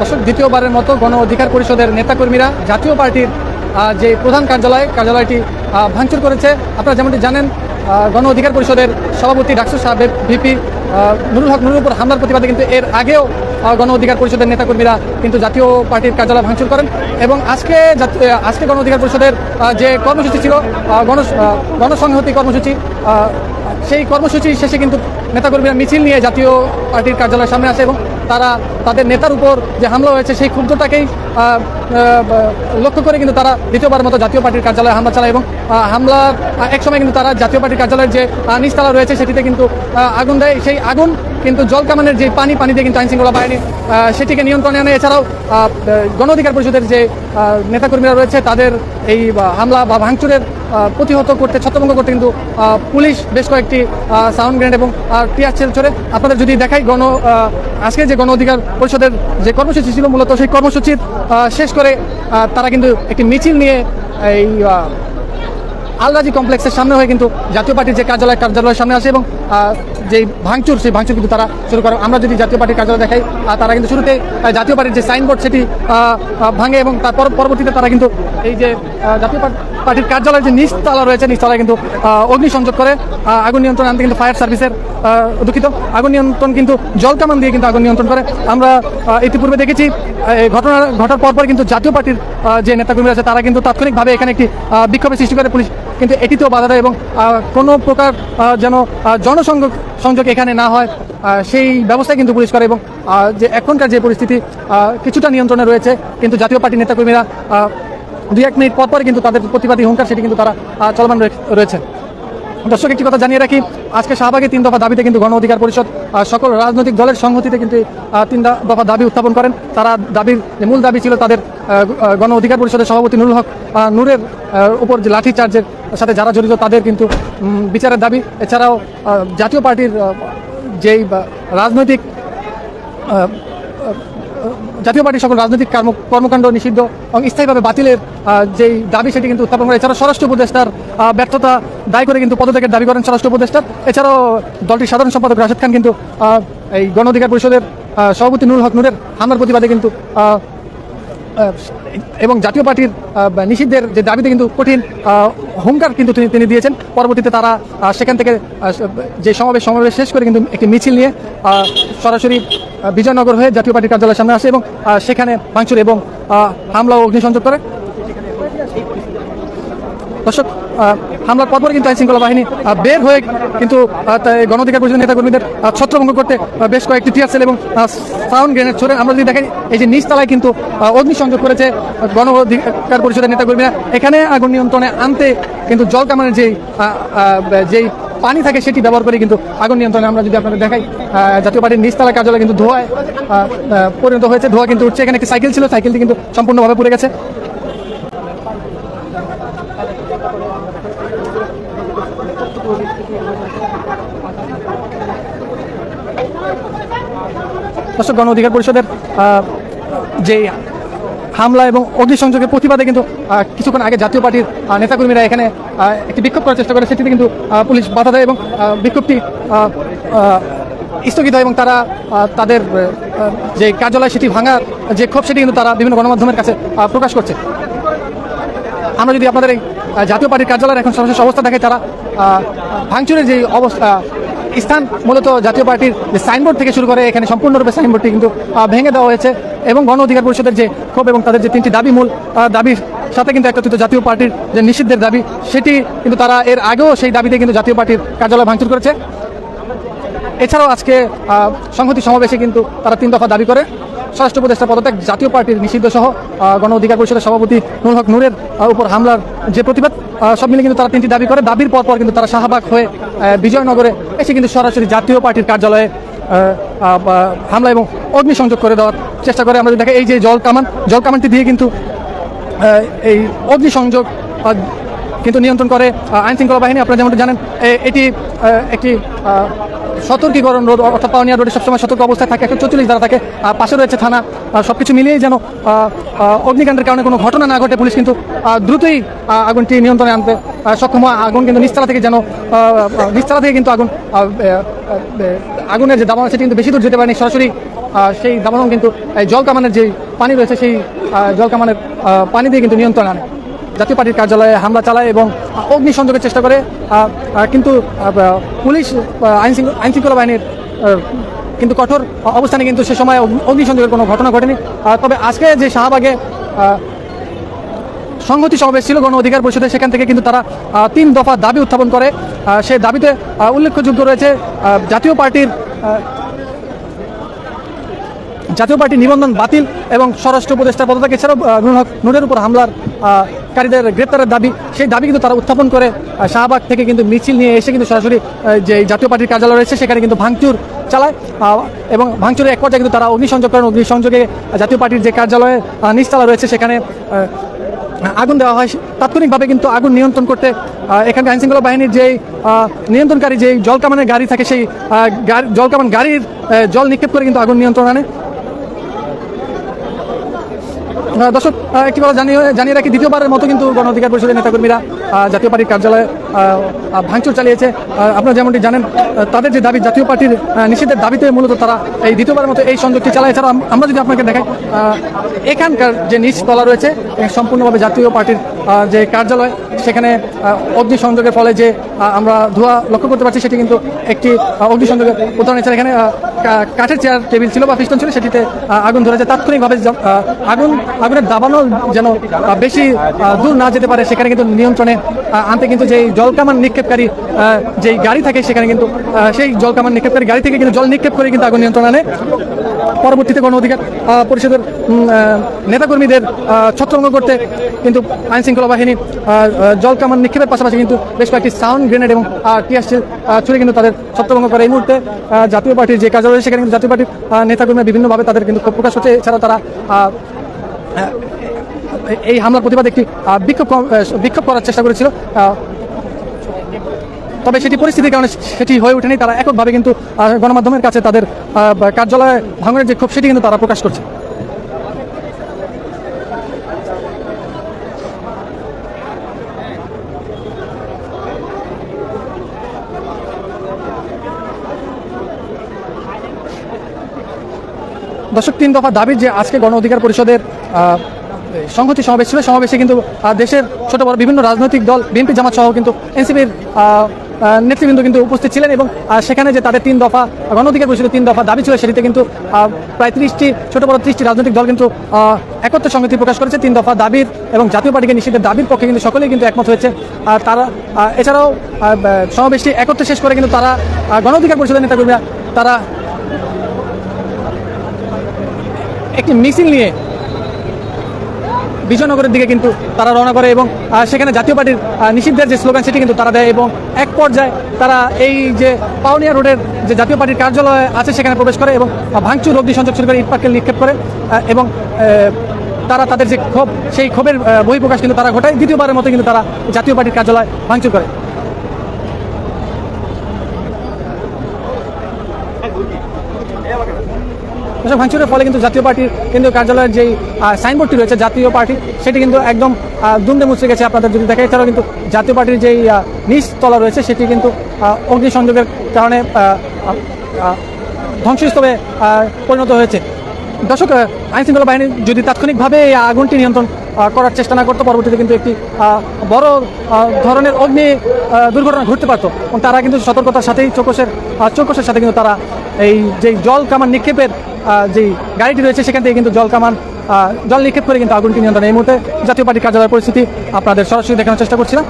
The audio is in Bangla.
দর্শক, দ্বিতীয়বারের মতো গণ অধিকার পরিষদের নেতাকর্মীরা জাতীয় পার্টির যে প্রধান কার্যালয়, কার্যালয়টি ভাঙচুর করেছে। আপনারা যেমনটি জানেন গণ অধিকার পরিষদের সভাপতি ডাক্তার সাহেব, ভিপি নুরুল হক নুরুল উপর হামলার প্রতিবাদে কিন্তু এর আগেও গণ অধিকার পরিষদের নেতাকর্মীরা কিন্তু জাতীয় পার্টির কার্যালয় ভাঙচুর করেন এবং আজকে আজকে গণ অধিকার পরিষদের যে কর্মসূচি ছিল গণ গণসংহতি কর্মসূচি সেই কর্মসূচি শেষে কিন্তু নেতাকর্মীরা মিছিল নিয়ে জাতীয় পার্টির কার্যালয়ের সামনে আসে এবং তারা তাদের নেতার উপর যে হামলা হয়েছে সেই আহ, লক্ষ্য করে কিন্তু তারা দ্বিতীয়বার মতো জাতীয় পার্টির কার্যালয়ে হামলা চালায় এবং হামলা হামলার আহ, এক সময় কিন্তু তারা জাতীয় পার্টির কার্যালয়ের যে নিচতলা রয়েছে সেটিতে কিন্তু আগুন দেয়। সেই আগুন কিন্তু জল কামানের যে পানি পানি দিয়ে কিন্তু আইন শৃঙ্খলা বাহিনী সেটিকে নিয়ন্ত্রণে আনে। এছাড়াও গণ অধিকার পরিষদের যে নেতাকর্মীরা রয়েছে তাদের এই হামলা বা ভাঙচুরের প্রতিহত করতে ছত্রভঙ্গ করতে কিন্তু পুলিশ বেশ কয়েকটি সাউন্ড গ্রেনেড এবং টিয়ার ছেড়ে আপনাদের যদি দেখাই গণ আজকে যে গণ অধিকার পরিষদের যে কর্মসূচি ছিল মূলত সেই কর্মসূচির শেষ করে তারা কিন্তু একটি মিছিল নিয়ে এই আলরাজি কমপ্লেক্সের সামনে হয়ে কিন্তু জাতীয় পার্টির যে কার্যালয় কার্যালয়ের সামনে আসে এবং যে ভাঙচুর, সেই ভাঙচুর কিন্তু তারা শুরু করে। আমরা যদি জাতীয় পার্টির কার্যালয় দেখাই তারা কিন্তু শুরুতে জাতীয় পার্টির যে সাইনবোর্ড সেটি ভাঙে এবং তারপর পরবর্তীতে তারা কিন্তু এই যে জাতীয় পার- পার্টির কার্যালয়ের যে নিচতলা রয়েছে, নিচতলায় কিন্তু অগ্নিসংযোগ করে আগুন নিয়ন্ত্রণ আনতে কিন্তু ফায়ার সার্ভিসের দুঃখিত, আগুন নিয়ন্ত্রণ কিন্তু জল কামান দিয়ে কিন্তু আগুন নিয়ন্ত্রণ করে। আমরা ইতিপূর্বে দেখেছি ঘটনা, ঘটার পরপর কিন্তু জাতীয় পার্টির যে নেতাকর্মীরা আছে, তারা কিন্তু তাৎক্ষণিকভাবে এখানে একটি বিক্ষোভের সৃষ্টি করে। পুলিশ কিন্তু এটিতেও বাধা দেয় এবং কোনো প্রকার যেন জনসংযোগ, সংযোগ এখানে না হয় সেই ব্যবস্থা কিন্তু পুলিশ করে এবং যে এখনকার যে পরিস্থিতি কিছুটা নিয়ন্ত্রণে রয়েছে, কিন্তু জাতীয় পার্টির নেতাকর্মীরা দুই এক মিনিট পর পর কিন্তু তাদের প্রতিবাদী হুঙ্কার, সেটি কিন্তু তারা চলমান রয়ে- রয়েছে দর্শক, একটি কথা জানিয়ে রাখি, আজকে শাহবাগে তিন দফা দাবিতে কিন্তু গণ অধিকার পরিষদ সকল রাজনৈতিক দলের সংহতিতে কিন্তু তিন দফা দাবি উত্থাপন করেন। তারা দাবির যে মূল দাবি ছিল তাদের গণ অধিকার পরিষদের সভাপতি নুরুল হক নূরের উপর যে লাঠি চার্জের সাথে যারা জড়িত তাদের কিন্তু বিচারের দাবি। এছাড়াও জাতীয় পার্টির যেই রাজনৈতিক জাতীয় পার্টির সকল রাজনৈতিক কর্মকাণ্ড নিষিদ্ধ এবং স্থায়ীভাবে বাতিলের যেই দাবি সেটি কিন্তু উত্থাপন করে। এছাড়াও স্বরাষ্ট্র উপদেষ্টার ব্যর্থতা দায়ী করে কিন্তু পদত্যাগের দাবি করেন স্বরাষ্ট্র উপদেষ্টা। এছাড়াও দলটির সাধারণ সম্পাদক রাশেদ খান কিন্তু এই গণ অধিকার পরিষদের সভাপতি নুরুল হক নুরের হামলার প্রতিবাদে কিন্তু এবং জাতীয় পার্টির নিষিদ্ধের যে দাবিতে কিন্তু কঠিন হুঙ্কার কিন্তু তিনি দিয়েছেন। পরবর্তীতে তারা সেখান থেকে যে সমাবেশ সমাবেশ শেষ করে কিন্তু একটি মিছিল নিয়ে সরাসরি বিজয়নগর হয়ে জাতীয় পার্টির কার্যালয়ের সামনে আসে এবং সেখানে ভাঙচুর এবং হামলা ও অগ্নিসংযোগ করে। দর্শক হামলার পরপর কিন্তু আইন শৃঙ্খলা বাহিনী বের হয়ে কিন্তু আহ, তাই গণ অধিকার পরিষদের নেতাকর্মীদের ছত্রভঙ্গ করতে বেশ কয়েকটি টিয়ার সেল এবং সাউন্ড গ্রেনেড ছড়ে। আমরা যদি দেখেন এই যে নিচতলায় কিন্তু অগ্নিসংযোগ করেছে গণ অধিকার পরিষদের নেতাকর্মীরা। এখানে আগুন নিয়ন্ত্রণে আনতে কিন্তু জল কামানের যেই যেই পানি থাকে সেটি ব্যবহার করে, কিন্তু আগুন নিয়ন্ত্রণে আমরা যদি আপনাদের দেখাই জাতীয় পার্টির নিচতলা কার্যালয় কিন্তু ধোঁয়ায় পরিণত হয়েছে। ধোঁয়া কিন্তু উঠছে, এখানে একটি সাইকেল ছিল, সাইকেলটি কিন্তু সম্পূর্ণভাবে পুড়ে গেছে। দর্শক, গণ অধিকার পরিষদের যে হামলা এবং অগ্নিসংযোগের প্রতিবাদে কিন্তু কিছুক্ষণ আগে জাতীয় পার্টির নেতাকর্মীরা এখানে একটি বিক্ষোভ করার চেষ্টা করে, সেটিতে কিন্তু পুলিশ বাধা দেয় এবং বিক্ষোভটি স্থগিত হয় এবং তারা তাদের যে কার্যালয় সেটি ভাঙার যে ক্ষোভ, সেটি কিন্তু তারা বিভিন্ন গণমাধ্যমের কাছে প্রকাশ করছে। আমরা যদি আপনাদের এই জাতীয় পার্টির কার্যালয়ের এখন সর্বশেষ অবস্থা দেখে, তারা ভাঙচুরের যে অবস্থা স্থান মূলত জাতীয় পার্টির যে সাইনবোর্ড থেকে শুরু করে এখানে সম্পূর্ণরূপে সাইনবোর্ডটি কিন্তু ভেঙে দেওয়া হয়েছে এবং গণ অধিকার পরিষদের যে ক্ষোভ এবং তাদের যে তিনটি দাবি মূল দাবির সাথে কিন্তু একত্রিত জাতীয় পার্টির যে নিষিদ্ধের দাবি, সেটি কিন্তু তারা এর আগেও সেই দাবিতে কিন্তু জাতীয় পার্টির কার্যালয় ভাঙচুর করেছে। এছাড়াও আজকে সংহতি সমাবেশে কিন্তু তারা তিন দফা দাবি করে। স্বরাষ্ট্র উপদেষ্টা পদত্যাগ, জাতীয় পার্টির নিষিদ্ধ সহ গণ অধিকার পরিষদের সভাপতি নুর হক নূরের উপর হামলার যে প্রতিবাদ সব মিলে কিন্তু তারা তিনটি দাবি করে। দাবির পর পর কিন্তু তারা শাহবাগ হয়ে বিজয়নগরে এসে কিন্তু সরাসরি জাতীয় পার্টির কার্যালয়ে হামলা এবং অগ্নিসংযোগ করে দেওয়ার চেষ্টা করে। আমরা দেখি এই যে জল কামান, জল কামানটি দিয়ে কিন্তু এই অগ্নিসংযোগ কিন্তু নিয়ন্ত্রণ করে আইন শৃঙ্খলা বাহিনী। আপনারা যেমন জানেন এটি একটি সতর্কীকরণ রোড অর্থাৎ পাওনিয়া রোডে সবসময় সতর্ক অবস্থায় থাকে, একশো চল্লিশ দ্বারা থাকে পাশে রয়েছে থানা সব কিছু মিলিয়েই যেন অগ্নিকাণ্ডের কারণে কোনো ঘটনা না ঘটে, পুলিশ কিন্তু দ্রুতই আগুনটি নিয়ন্ত্রণে আনতে সক্ষম হয়। আগুন কিন্তু নিচতলা থেকে যেন নিচতলা থেকে কিন্তু আগুন আগুনের যে দাবানো সেটি কিন্তু বেশি দূর যেতে পারেনি। সরাসরি সেই দাবানল কিন্তু জল কামানের যে পানি রয়েছে, সেই জল কামানের পানি দিয়ে কিন্তু নিয়ন্ত্রণ আনে। জাতীয় পার্টির কার্যালয়ে হামলা চালায় এবং অগ্নিসংযোগের চেষ্টা করে কিন্তু পুলিশ আইন আইন শৃঙ্খলা বাহিনীর কিন্তু কঠোর অবস্থানে কিন্তু সে সময় অগ্নিসংযোগের কোনো ঘটনা ঘটেনি। তবে আজকে যে শাহবাগে সংহতি সমাবেশ ছিল গণ অধিকার পরিষদে সেখান থেকে কিন্তু তারা তিন দফা দাবি উত্থাপন করে। সেই দাবিতে উল্লেখযোগ্য রয়েছে জাতীয় পার্টির জাতীয় পার্টি নিবন্ধন বাতিল এবং স্বরাষ্ট্র উপদেষ্টা পদত্যাগ এছাড়াও নুরুল হক, নূরের উপর হামলার কারীদের গ্রেপ্তারের দাবি, সেই দাবি কিন্তু তারা উত্থাপন করে শাহবাগ থেকে কিন্তু মিছিল নিয়ে এসে কিন্তু সরাসরি যে জাতীয় পার্টির কার্যালয় রয়েছে, সেখানে কিন্তু ভাঙচুর চালায় এবং ভাঙচুরের এক পর্যায়ে কিন্তু তারা অগ্নিসংযোগ করেন অগ্নিসংযোগে জাতীয় পার্টির যে কার্যালয়ে নিচতলা রয়েছে, সেখানে আগুন দেওয়া হয়। তাৎক্ষণিকভাবে কিন্তু আগুন নিয়ন্ত্রণ করতে এখানকার আইনশৃঙ্খলা বাহিনীর যেই নিয়ন্ত্রণকারী, যেই জলকামানের গাড়ি থাকে, সেই জলকামান গাড়ির জল নিক্ষেপ করে কিন্তু আগুন নিয়ন্ত্রণ আনে। দর্শক একটি কথা জানিয়ে জানিয়ে রাখি, দ্বিতীয়বারের মতো কিন্তু গণ অধিকার পরিষদের নেতাকর্মীরা জাতীয় পার্টির কার্যালয়ে ভাঙচুর চালিয়েছে। আপনারা যেমনটি জানেন তাদের যে দাবি জাতীয় পার্টির আহ, নিষেধের দাবিতে মূলত তারা এই দ্বিতীয়বারের মতো এই সংযোগটি চালায়। এছাড়া আমরা যদি আপনাকে দেখাই এখানকার যে নিচ তলা রয়েছে সম্পূর্ণভাবে জাতীয় পার্টির যে কার্যালয় সেখানে আহ, অগ্নিসংযোগের ফলে যে আমরা ধোঁয়া লক্ষ্য করতে পারছি সেটি কিন্তু একটি আহ, অগ্নিসংযোগের উদাহরণ। এছাড়া এখানে কাঠের চেয়ার টেবিল ছিল বা পিস্টন ছিল সেটিতে আগুন ধরেছে। তাৎক্ষণিকভাবে আগুন আগুনের দাবানো যেন বেশি দূর না যেতে পারে সেখানে কিন্তু নিয়ন্ত্রণে আনতে কিন্তু যেই জলকামান নিক্ষেপকারী যেই গাড়ি থাকে সেখানে কিন্তু সেই জলকামান নিক্ষেপকারী গাড়ি থেকে কিন্তু জল নিক্ষেপ করে কিন্তু আগুন নিয়ন্ত্রণ আনে। পরবর্তীতে গণ অধিকার পরিষদের নেতাকর্মীদের ছত্রভঙ্গ করতে কিন্তু আইন শৃঙ্খলা বাহিনী জল কামান নিক্ষেপের পাশাপাশি কিন্তু বেশ কয়েকটি সাউন্ড গ্রেনেড এবং টিয়ার ছুড়ে কিন্তু তাদের ছত্রভঙ্গ করে। এই মুহূর্তে জাতীয় পার্টির যে কার্যালয়, সেখানে কিন্তু জাতীয় পার্টির নেতাকর্মীরা বিভিন্নভাবে তাদের কিন্তু ক্ষোভ প্রকাশ হচ্ছে এছাড়াও তারা এই হামলার প্রতিবাদে একটি বিক্ষোভ বিক্ষোভ করার চেষ্টা করেছিল। তবে সেটি পরিস্থিতির কারণে সেটি হয়ে ওঠেনি। তারা এককভাবে কিন্তু গণমাধ্যমের কাছে তাদের কার্যালয়ে ভাঙনের যে ক্ষোভ, সেটি কিন্তু তারা প্রকাশ করছে। দর্শক, তিন দফা দাবির যে আজকে গণ অধিকার পরিষদের সংহতি সমাবেশ ছিল। সমাবেশে কিন্তু দেশের ছোট বড় বিভিন্ন রাজনৈতিক দল বিএনপি জামাত সহ কিন্তু এনসিপির নেতৃবৃন্দ কিন্তু উপস্থিত ছিলেন এবং সেখানে যে তাদের তিন দফা গণ অধিকার পরিষদের তিন দফা দাবি ছিল সেটিতে কিন্তু প্রায় ত্রিশটি ছোট বড় ত্রিশটি রাজনৈতিক দল কিন্তু একত্র সংহতি প্রকাশ করেছে তিন দফা দাবির এবং জাতীয় পার্টিকে নিষিদ্ধের দাবির পক্ষে কিন্তু সকলেই কিন্তু একমত হয়েছে। আর তারা এছাড়াও সমাবেশটি একত্রে শেষ করে কিন্তু তারা আহ, গণ অধিকার পরিষদের নেতাকর্মীরা তারা একটি মিছিল নিয়ে বিজয়নগরের দিকে কিন্তু তারা রওনা করে এবং সেখানে জাতীয় পার্টির নিষিদ্ধের যে স্লোগান সেটি কিন্তু তারা দেয় এবং এক পর্যায়ে তারা এই যে পাউনিয়া রোডের যে জাতীয় পার্টির কার্যালয় আছে সেখানে প্রবেশ করে এবং ভাঙচুর, অগ্নি সংযোগ শুরু করে ইটপাটকেল নিক্ষেপ করে এবং তারা তাদের যে ক্ষোভ, সেই ক্ষোভের বহিঃপ্রকাশ কিন্তু তারা ঘটায়। দ্বিতীয়বারের মতো কিন্তু তারা জাতীয় পার্টির কার্যালয় ভাঙচুর করে। এসব ভাঙচুরের ফলে কিন্তু জাতীয় পার্টির কেন্দ্রীয় কার্যালয়ের যেই সাইনবোর্ডটি রয়েছে, জাতীয় পার্টি, সেটি কিন্তু একদম দুমড়ে মুচড়ে গেছে আপনাদের যদি দেখে এছাড়াও কিন্তু জাতীয় পার্টির যেই নিচ তলা রয়েছে, সেটি কিন্তু অগ্নিসংযোগের কারণে ধ্বংসস্তূপে পরিণত হয়েছে। দর্শক আইন শৃঙ্খলা বাহিনী যদি তাৎক্ষণিকভাবে এই আগুনটি নিয়ন্ত্রণ করার চেষ্টা না করতো, পরবর্তীতে কিন্তু একটি বড় ধরনের অগ্নি দুর্ঘটনা ঘটতে পারতো। এবং তারা কিন্তু সতর্কতার সাথেই চৌকসের চৌকসের সাথে কিন্তু তারা এই যে জল কামান নিক্ষেপের যেই গাড়িটি রয়েছে, সেখান থেকে কিন্তু জল কামান জল নিক্ষেপ করে কিন্তু আগুনটি নিয়ন্ত্রণ এই মুহূর্তে জাতীয় পার্টির কার্যালয়ের পরিস্থিতি আপনাদের সরাসরি দেখানোর চেষ্টা করছিলাম।